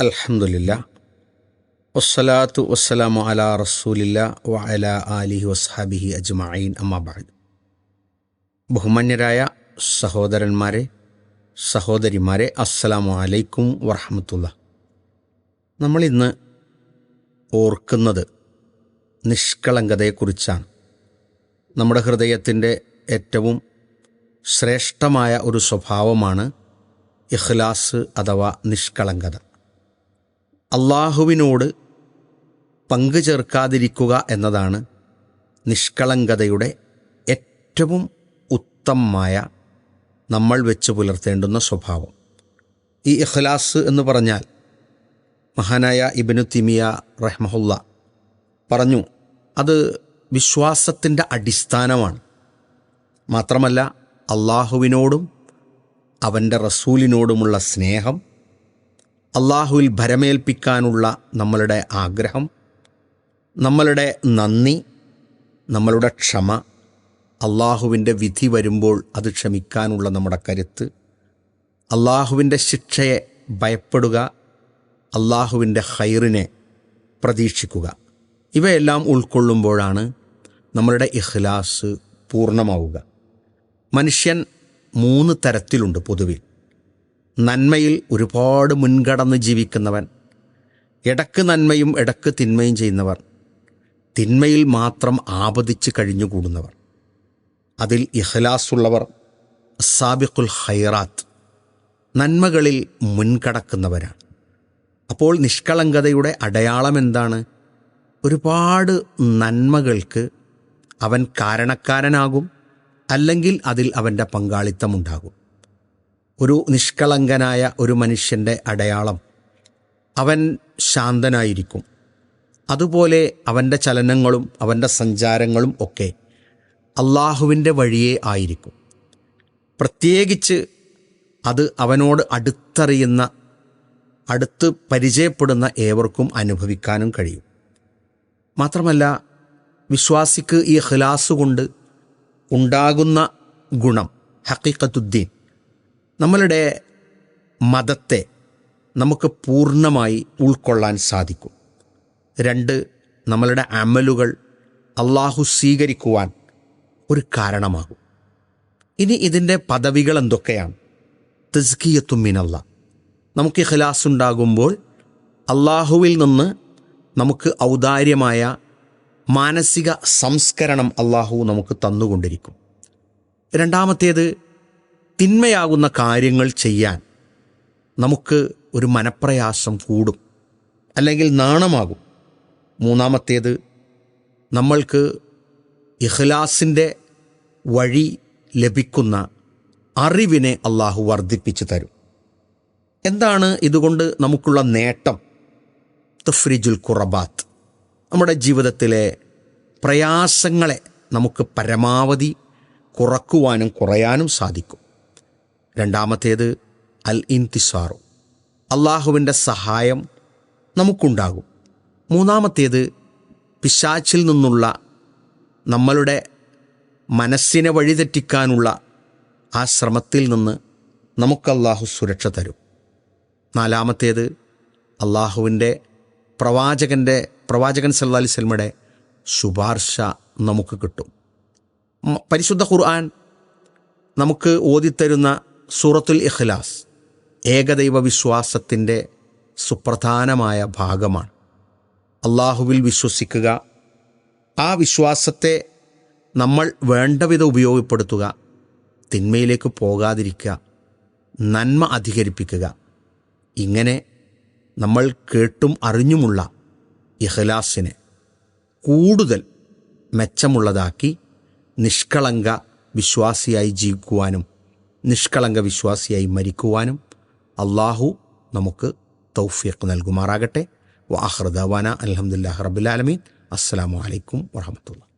അൽഹംദുലില്ല. വസ്സലാത്തു വസ്സലാമു അലാ റസൂലില്ല വ അലാ ആലിഹി വസ്ഹാബിഹി അജ്മഈൻ. അമ്മാബാദ് ബഹുമാന്യരായ സഹോദരന്മാരെ സഹോദരിമാരെ അസ്സലാമു അലൈക്കും വറഹമത്തുള്ള. നമ്മളിന്ന് ഓർക്കുന്നത് നിഷ്കളങ്കതയെക്കുറിച്ചാണ്. നമ്മുടെ ഹൃദയത്തിന്റെ ഏറ്റവും ശ്രേഷ്ഠമായ ഒരു സ്വഭാവമാണ് ഇഖ്ലാസ് അഥവാ നിഷ്കളങ്കത. അള്ളാഹുവിനോട് പങ്കു ചേർക്കാതിരിക്കുക എന്നതാണ് നിഷ്കളങ്കതയുടെ ഏറ്റവും ഉത്തമമായ നമ്മൾ വെച്ച് പുലർത്തേണ്ടുന്ന സ്വഭാവം. ഈ ഇഖ്ലാസ് എന്ന് പറഞ്ഞാൽ മഹാനായ ഇബനു തിമിയ റഹ്മഹുല്ല പറഞ്ഞു അത് വിശ്വാസത്തിന്റെ അടിസ്ഥാനമാണ്. മാത്രമല്ല അള്ളാഹുവിനോടും അവന്റെ റസൂലിനോടുമുള്ള സ്നേഹം അള്ളാഹുവിൽ ഭരമേൽപ്പിക്കാനുള്ള നമ്മളുടെ ആഗ്രഹം നമ്മളുടെ നന്ദി നമ്മളുടെ ക്ഷമ അള്ളാഹുവിന്റെ വിധി വരുമ്പോൾ അത് ക്ഷമിക്കാനുള്ള നമ്മുടെ കരുത്ത് അള്ളാഹുവിന്റെ ശിക്ഷയെ ഭയപ്പെടുക അള്ളാഹുവിന്റെ ഹൈറിനെ പ്രതീക്ഷിക്കുക. ഇവയെല്ലാം ഉൾക്കൊള്ളുമ്പോഴാണ് നമ്മളുടെ ഇഖ്ലാസ് പൂർണമാവുക. മനുഷ്യൻ മൂന്ന് തരത്തിലുണ്ട് പൊതുവിൽ. നന്മയിൽ ഒരുപാട് മുൻകടന്ന് ജീവിക്കുന്നവൻ. ഇടയ്ക്ക് നന്മയും ഇടയ്ക്ക് തിന്മയും ചെയ്യുന്നവർ. തിന്മയിൽ മാത്രം ആപതിച്ച് കഴിഞ്ഞുകൂടുന്നവർ. അതിൽ ഇഹ്ലാസുള്ളവർ സാബിഖുൽ ഹൈറാത്ത് നന്മകളിൽ മുൻകടക്കുന്നവരാണ്. അപ്പോൾ നിഷ്കളങ്കതയുടെ അടയാളം എന്താണ്? ഒരുപാട് നന്മകൾക്ക് അവൻ കാരണക്കാരനാകും അല്ലെങ്കിൽ അതിൽ അവന്റെ പങ്കാളിത്തമുണ്ടാകും ഒരു നിഷ്കളങ്കനായ ഒരു മനുഷ്യന്റെ അടയാളം. അവൻ ശാന്തനായിരിക്കും. അതുപോലെ അവന്റെ ചലനങ്ങളും അവന്റെ സഞ്ചാരങ്ങളും ഒക്കെ അള്ളാഹുവിന്റെ വഴിയേ ആയിരിക്കും. പ്രത്യേകിച്ച് അത് അവനോട് അടുത്തറിയുന്ന അടുത്ത് പരിചയപ്പെടുന്ന ഏവർക്കും അനുഭവിക്കാനും കഴിയും. മാത്രമല്ല വിശ്വാസിക്ക് ഈ ഖിലാസ് കൊണ്ട് ഉണ്ടാകുന്ന ഗുണം ഹക്കീക്കത്തുദ്ദീൻ നമ്മളുടെ മതത്തെ നമുക്ക് പൂർണമായി ഉൾക്കൊള്ളാൻ സാധിക്കും. രണ്ട് നമ്മളുടെ അമലുകൾ അള്ളാഹു സ്വീകരിക്കുവാൻ ഒരു കാരണമാകും. ഇനി ഇതിന്റെ പദവികൾ എന്തൊക്കെയാണ്? തസ്കിയത്തുമിനല്ല നമുക്ക് ഇഖ്ലാസ് ഉണ്ടാകുമ്പോൾ അള്ളാഹുവിൽ നിന്ന് നമുക്ക് ഔദാര്യമായ മാനസിക സംസ്കരണം അള്ളാഹു നമുക്ക് തന്നുകൊണ്ടിരിക്കും. രണ്ടാമത്തേത് തിന്മയാകുന്ന കാര്യങ്ങൾ ചെയ്യാൻ നമുക്ക് ഒരു മനപ്രയാസം കൂടും അല്ലെങ്കിൽ നാണമാകും. മൂന്നാമത്തേത് നമ്മൾക്ക് ഇഖ്ലാസിന്റെ വഴി ലഭിക്കുന്ന അറിവിനെ അള്ളാഹു വർദ്ധിപ്പിച്ചു തരും. എന്താണ് ഇതുകൊണ്ട് നമുക്കുള്ള നേട്ടം? തഫ്രിജുൽ ഖുറബാത്ത് നമ്മുടെ ജീവിതത്തിലെ പ്രയാസങ്ങളെ നമുക്ക് പരമാവധി കുറക്കുവാനും കുറയാനും സാധിക്കും. രണ്ടാമത്തേത് അൽ ഇൻതിസാറു. അള്ളാഹുവിന്റെ സഹായം നമുക്കുണ്ടാകും. മൂന്നാമത്തേത് പിശാച്ചിൽ നിന്നുള്ള നമ്മളുടെ മനസ്സിനെ വഴിതെറ്റിക്കാനുള്ള ആ ശ്രമത്തിൽ നിന്ന് നമുക്കല്ലാഹു സുരക്ഷ തരും. നാലാമത്തേത് അള്ളാഹുവിന്റെ പ്രവാചകന്റെ പ്രവാചകൻ സല്ലാ അലൈഹി ശുപാർശ നമുക്ക് കിട്ടും. പരിശുദ്ധ ഖുർആൻ നമുക്ക് ഓതിത്തരുന്ന സൂറത്തുൽ ഇഖ്ലാസ് ഏകദൈവ വിശ്വാസത്തിന്റെ സുപ്രധാനമായ ഭാഗമാണ്. അള്ളാഹുവിൽ വിശ്വസിക്കുക ആ വിശ്വാസത്തെ നമ്മൾ വേണ്ടവിധം ഉപയോഗപ്പെടുത്തുക തിന്മയിലേക്ക് പോകാതിരിക്കുക നന്മ അധികരിപ്പിക്കുക. ഇങ്ങനെ നമ്മൾ കേട്ടും അറിഞ്ഞുമുള്ള ഇഹ്ലാസിനെ കൂടുതൽ മെച്ചമുള്ളതാക്കി നിഷ്കളങ്ക വിശ്വാസിയായി ജീവിക്കുവാനും നിഷ്കളങ്ക വിശ്വാസിയായി മരിക്കുവാനും അള്ളാഹു നമുക്ക് തൗഫീഖ് നൽകുമാറാകട്ടെ. വാഹൃദാന അലഹമുല്ലാ റബുലാലമീൻ അസ്സാം വലൈക്കും വാഹമത്തുള്ള